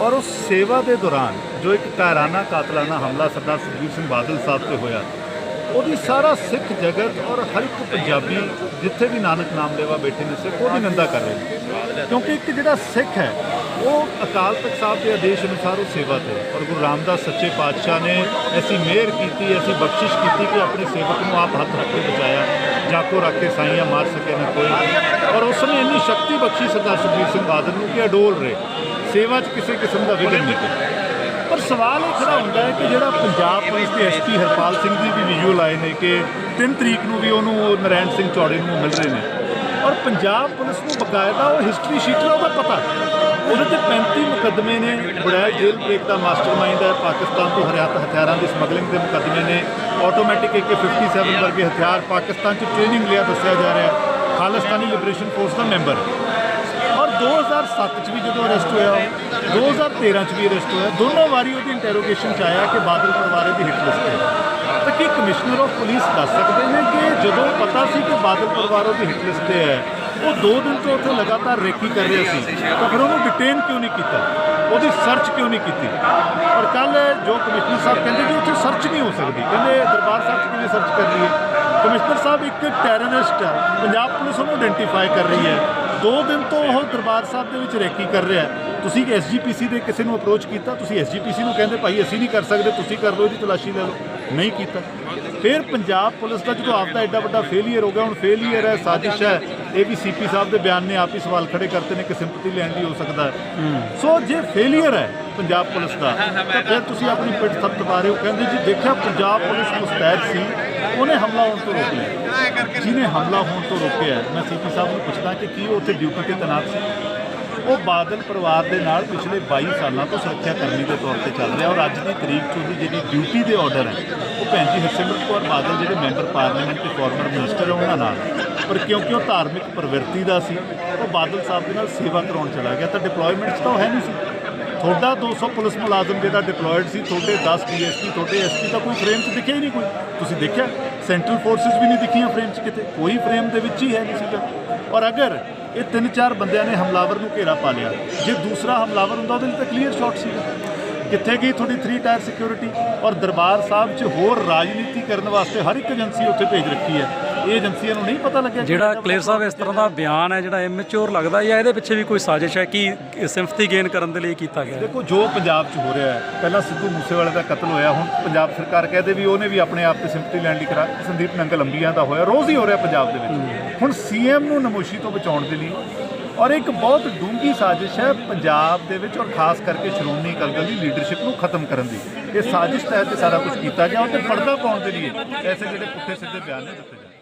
ਔਰ ਉਸ ਸੇਵਾ ਦੇ ਦੌਰਾਨ ਜੋ ਇੱਕ ਕਾਇਰਾਨਾ ਕਾਤਲਾਨਾ ਹਮਲਾ ਸਰਦਾਰ ਸੁਖਬੀਰ ਸਿੰਘ ਬਾਦਲ ਸਾਹਿਬ ਤੇ ਹੋਇਆ, ਉਹਦੀ ਸਾਰਾ ਸਿੱਖ ਜਗਤ ਔਰ ਹਰ ਇੱਕ ਪੰਜਾਬੀ ਜਿੱਥੇ ਵੀ ਨਾਨਕ ਨਾਮ ਲੈਵਾ ਬੈਠੇ ਨੇ ਸਿੱਖ ਉਹਦੀ ਨਿੰਦਾ ਕਰ ਰਹੇ ਨੇ। ਕਿਉਂਕਿ ਇੱਕ ਜਿਹੜਾ ਸਿੱਖ ਹੈ, ਉਹ ਅਕਾਲ ਤਖਤ ਸਾਹਿਬ ਦੇ ਆਦੇਸ਼ ਅਨੁਸਾਰ ਉਹ ਸੇਵਾ ਤੇ ਔਰ ਗੁਰੂ ਰਾਮਦਾਸ ਸੱਚੇ ਪਾਤਸ਼ਾਹ ਨੇ ਐਸੀ ਮਿਹਰ ਕੀਤੀ, ਐਸੀ ਬਖਸ਼ਿਸ਼ ਕੀਤੀ ਕਿ ਆਪਣੇ ਸੇਵਕ ਨੂੰ ਆਪ ਹੱਥ ਰੱਖ ਕੇ ਬਚਾਇਆ, ਜਾਕੋ ਰੱਖ ਕੇ ਸਾਈਆਂ ਮਾਰ ਸਕੇ ਨਾ ਕੋਈ। ਔਰ ਉਸ ਨੇ ਇੰਨੀ ਸ਼ਕਤੀ ਬਖਸ਼ੀ ਸਰਦਾਰ ਸੁਖਬੀਰ ਸਿੰਘ ਬਾਦਲ ਨੂੰ ਕਿ ਅਡੋਲ ਰਹੇ। ਸੇਵਾ 'ਚ ਕਿਸੇ ਕਿਸਮ ਦਾ ਵਿਘਨ ਨਹੀਂ ਪਿਆ। ਪਰ ਸਵਾਲ ਇਹ ਖੜਾ ਹੁੰਦਾ ਹੈ ਕਿ ਜਿਹੜਾ ਪੰਜਾਬ ਪੁਲਿਸ ਦੇ ਐਸਪੀ ਹਰਪਾਲ ਸਿੰਘ ਜੀ ਵੀ ਵਿਜ਼ੂਅਲ ਆਏ ਨੇ ਕਿ 3 ਤਰੀਕ ਨੂੰ ਵੀ ਉਹਨੂੰ ਉਹ ਨਰੈਣ ਸਿੰਘ ਚੌੜੇ ਨੂੰ ਮਿਲ ਰਹੇ ਨੇ। ਔਰ ਪੰਜਾਬ ਪੁਲਿਸ ਨੂੰ ਬਕਾਇਦਾ ਉਹ ਹਿਸਟਰੀ ਸ਼ੀਟ ਦਾ ਉਹਦਾ ਪਤਾ ਉਹਦੇ ਤੇ 35 ਮੁਕੱਦਮੇ ਨੇ ਬੜਾਇਆ ਜੇਲ੍ਹ ਬ੍ਰੇਕ ਦਾ ਮਾਸਟਰਮਾਈਂਡ ਹੈ, ਪਾਕਿਸਤਾਨ ਤੋਂ ਹਰਿਆਤ ਹਥਿਆਰਾਂ ਦੀ ਸਮਗਲਿੰਗ ਦੇ ਮੁਕੱਦਮੇ ਨੇ ਆਟੋਮੈਟਿਕ AK57 ਵਰਗੇ ਹਥਿਆਰ ਪਾਕਿਸਤਾਨ 'ਚ ਟ੍ਰੇਨਿੰਗ ਲਿਆ ਦੱਸਿਆ ਜਾ ਰਿਹਾ ਖਾਲਿਸਤਾਨੀ ਲਿਬਰੇਸ਼ਨ ਫੋਰਸ ਦਾ ਮੈਂਬਰ 2007 ਚ ਵੀ ਜਦੋਂ ਅਰੈਸਟ ਹੋਇਆ 2013 ਚ ਵੀ ਅਰੈਸਟ ਹੋਇਆ, ਦੋਨੋਂ ਵਾਰੀ ਉਹਦੀ ਇੰਟਰੋਗੇਸ਼ਨ ਚ ਆਇਆ ਕਿ ਬਾਦਲ ਪਰਿਵਾਰ ਦੀ ਹਿੱਟ ਲਿਸਟ ਹੈ ਤਾਂ ਕੀ ਕਮਿਸ਼ਨਰ ਆਫ ਪੁਲਿਸ ਦੱਸ ਸਕਦੇ ਨੇ ਕਿ ਜਦੋਂ ਪਤਾ ਸੀ ਕਿ ਬਾਦਲ ਪਰਿਵਾਰ ਦੀ ਹਿੱਟ ਲਿਸਟ ਤੇ ਹੈ, ਉਹ ਦੋ ਦਿਨ ਤੋਂ ਉੱਥੇ ਲਗਾਤਾਰ ਰੇਕੀ ਕਰ ਰਿਹਾ ਸੀ। ਤਾਂ ਫਿਰ ਉਹਨੂੰ ਡਿਟੇਨ ਕਿਉਂ ਨਹੀਂ ਕੀਤਾ? ਉਹਦੀ ਸਰਚ ਕਿਉਂ ਨਹੀਂ ਕੀਤੀ? ਪਰ ਕੱਲ ਜੋ ਕਮਿਸ਼ਨਰ ਸਾਹਿਬ ਕਹਿੰਦੇ ਕਿ ਉੱਥੇ ਸਰਚ ਨਹੀਂ ਹੋ ਸਕਦੀ। ਕਹਿੰਦੇ ਦਰਬਾਰ ਸਾਹਿਬ 'ਚ ਕਿਵੇਂ ਸਰਚ ਕਰ ਲਈਏ ਕਮਿਸ਼ਨਰ ਸਾਹਿਬ ਇੱਕ ਟੈਰਰਿਸਟ ਹੈ ਪੰਜਾਬ ਪੁਲਿਸ ਉਹਨੂੰ ਆਇਡੈਂਟੀਫਾਈ ਕਰ ਰਹੀ ਹੈ। ਦੋ ਦਿਨ ਤੋਂ ਉਹ ਦਰਬਾਰ ਸਾਹਿਬ ਦੇ ਵਿੱਚ ਰੇਕੀ ਕਰ ਰਿਹਾ ਹੈ। ਤੁਸੀਂ ਐਸਜੀਪੀਸੀ ਦੇ ਕਿਸੇ ਨੂੰ ਅਪਰੋਚ ਕੀਤਾ? ਤੁਸੀਂ ਐਸਜੀਪੀਸੀ ਨੂੰ ਕਹਿੰਦੇ, ਭਾਈ, ਅਸੀਂ ਨਹੀਂ ਕਰ ਸਕਦੇ, ਤੁਸੀਂ ਕਰ ਲਓ, ਇਹਦੀ ਤਲਾਸ਼ੀ ਲੈ ਲਓ। ਨਹੀਂ ਕੀਤਾ। ਫਿਰ ਪੰਜਾਬ ਪੁਲਿਸ ਦਾ ਜਦੋਂ ਆਪਦਾ ਐਡਾ ਵੱਡਾ ਫੇਲੀਅਰ ਹੋ ਗਿਆ ਹੁਣ ਫੇਲੀਅਰ ਹੈ ਸਾਜ਼ਿਸ਼ ਹੈ ਇਹ ਵੀ ਸੀਪੀ ਸਾਹਿਬ ਦੇ ਬਿਆਨ ਨੇ ਆਪ ਹੀ ਸਵਾਲ ਖੜੇ ਕਰਤੇ ਨੇ ਕਿ ਸਿੰਪਥੀ ਲੈਣ ਦੀ ਹੋ ਸਕਦਾ ਸੋ ਜੇ ਫੇਲੀਅਰ ਹੈ ਪੰਜਾਬ ਪੁਲਿਸ ਦਾ ਤਾਂ ਫਿਰ ਤੁਸੀਂ ਆਪਣੀ ਪਿੱਠ ਥਪਥਪਾ ਰਹੇ ਹੋ। ਕਹਿੰਦੇ ਜੀ ਦੇਖਿਆ ਪੰਜਾਬ ਪੁਲਿਸ ਮੁਸਤੈਦ ਸੀ ਉਹਨੇ ਹਮਲਾ ਹੋਣ ਤੋਂ ਰੋਕ ਲਿਆ ਜਿਹਨੇ ਹਮਲਾ ਹੋਣ ਤੋਂ ਰੋਕਿਆ ਮੈਂ ਸੀਪੀ ਸਾਹਿਬ ਨੂੰ ਪੁੱਛਦਾ ਕਿ ਕੀ ਉਹ ਉੱਥੇ ਡਿਊਟੀ ਤੇ ਤੈਨਾਤ ਸੀ? ਉਹ ਬਾਦਲ ਪਰਿਵਾਰ ਦੇ ਨਾਲ ਪਿਛਲੇ 22 ਸਾਲਾਂ ਤੋਂ ਸੁਰੱਖਿਆ ਕਰਮੀ ਦੇ ਤੌਰ ਤੇ ਚੱਲ ਰਿਹਾ। ਔਰ ਅੱਜ ਦੀ ਤਰੀਕ 'ਚ ਉਹਦੀ ਜਿਹੜੀ ਡਿਊਟੀ ਦੇ ਆਰਡਰ ਹੈ, ਉਹ ਭੈਣ ਜੀ ਹਰਸਿਮਰਤ ਕੌਰ ਬਾਦਲ ਜਿਹੜੇ ਮੈਂਬਰ ਪਾਰਲੀਮੈਂਟ ਤੇ ਫਾਰਮਰ ਮਿਨਿਸਟਰ ਉਹਨਾਂ ਨਾਲ। ਪਰ ਕਿਉਂਕਿ ਉਹ ਧਾਰਮਿਕ ਪ੍ਰਵਿਰਤੀ ਦਾ ਸੀ, ਉਹ ਬਾਦਲ ਸਾਹਿਬ ਦੇ ਨਾਲ ਸੇਵਾ ਕਰਾਉਣ ਚਲਾ ਗਿਆ। ਤਾਂ ਡਿਪਲੋਇਮੈਂਟ 'ਚ ਤਾਂ ਉਹ ਹੈ ਨਹੀਂ ਸੀ। ਤੁਹਾਡਾ 200 ਪੁਲਿਸ ਮੁਲਾਜ਼ਮ ਜਿਹੜਾ ਡਿਪਲੋਇਡ ਸੀ, ਤੁਹਾਡੇ 10 ਡੀਐਸਪੀ ਤੁਹਾਡੇ ਐਸਪੀ ਤਾਂ ਕੋਈ ਫਰੇਮ 'ਚ ਦਿਖਿਆ ਹੀ ਨਹੀਂ ਕੋਈ। ਤੁਸੀਂ ਦੇਖਿਆ ਸੈਂਟਰਲ ਫੋਰਸਸ ਵੀ ਨਹੀਂ ਦਿਖੀਆਂ ਫਰੇਮ 'ਚ ਕਿਤੇ। ਕੋਈ ਫਰੇਮ ਦੇ ਵਿੱਚ ਹੀ ਹੈ ਨਹੀਂ ਸੀਗਾ। ਔਰ ਅਗਰ ਇਹ ਤਿੰਨ ਚਾਰ ਬੰਦਿਆਂ ਨੇ ਹਮਲਾਵਰ ਨੂੰ ਘੇਰਾ ਪਾ ਲਿਆ। ਜੇ ਦੂਸਰਾ ਹਮਲਾਵਰ ਹੁੰਦਾ, ਉਹਦੇ ਲਈ ਤਾਂ ਕਲੀਅਰ ਸ਼ਾਟ ਸੀਗਾ ਕਿੱਥੇ ਗਈ ਤੁਹਾਡੀ 3 ਟਾਇਰ ਸਿਕਿਉਰਿਟੀ ਔਰ ਦਰਬਾਰ ਸਾਹਿਬ 'ਚ ਹੋਰ ਰਾਜਨੀਤੀ ਕਰਨ ਵਾਸਤੇ ਹਰ ਇੱਕ ਏਜੰਸੀ ਉੱਥੇ ਭੇਜ ਰੱਖੀ ਹੈ। ਇਹ ਏਜੰਸੀਆਂ ਨੂੰ ਨਹੀਂ ਪਤਾ ਲੱਗਿਆ ਜਿਹੜਾ ਕਲੇਰ ਸਾਹਿਬ ਇਸ ਤਰ੍ਹਾਂ ਦਾ ਬਿਆਨ ਹੈ ਜਿਹੜਾ ਇਮੈਚੁਰ ਲੱਗਦਾ ਜਾਂ ਇਹਦੇ ਪਿੱਛੇ ਵੀ ਕੋਈ ਸਾਜ਼ਿਸ਼ ਹੈ ਕਿ ਸਿੰਪਥੀ ਗੇਨ ਕਰਨ ਦੇ ਲਈ ਕੀਤਾ ਗਿਆ? ਦੇਖੋ ਜੋ ਪੰਜਾਬ 'ਚ ਹੋ ਰਿਹਾ ਹੈ ਪਹਿਲਾਂ ਸਿੱਧੂ ਮੂਸੇਵਾਲੇ ਦਾ ਕਤਲ ਹੋਇਆ ਹੁਣ ਪੰਜਾਬ ਸਰਕਾਰ ਕਹਦੇ ਵੀ ਉਹਨੇ ਵੀ ਆਪਣੇ ਆਪ ਤੇ ਸਿੰਪਥੀ ਲੈਣ ਲਈ ਕਰਾ ਸੰਦੀਪ ਨੰਗਲ ਅੰਬੀਆਂ ਦਾ ਹੋਇਆ ਰੋਜ਼ ਹੀ ਹੋ ਰਿਹਾ ਪੰਜਾਬ ਦੇ ਵਿੱਚ। ਹੁਣ ਸੀਐਮ ਨੂੰ ਨਮੋਸ਼ੀ ਤੋਂ ਬਚਾਉਣ ਦੇ ਲਈ ਔਰ ਇੱਕ ਬਹੁਤ ਡੂੰਘੀ ਸਾਜ਼ਿਸ਼ ਹੈ ਪੰਜਾਬ ਦੇ ਵਿੱਚ ਔਰ ਖਾਸ ਕਰਕੇ ਸ਼੍ਰੋਮਣੀ ਅਕਾਲੀ ਦਲ ਦੀ ਲੀਡਰਸ਼ਿਪ ਨੂੰ ਖਤਮ ਕਰਨ ਦੀ। ਇਹ ਸਾਜ਼ਿਸ਼ ਤਹਿਤ ਸਾਰਾ ਕੁਝ ਕੀਤਾ ਗਿਆ ਉਹ ਤੇ ਪਰਦਾ ਪਾਉਣ ਦੇ ਲਈ ਐਸੇ ਜਿਹੜੇ ਪੁੱਠੇ ਸਿੱਧੇ ਬਿਆਨ ਨੇ ਦਿੱਤੇ ਜਾਂਦੇ।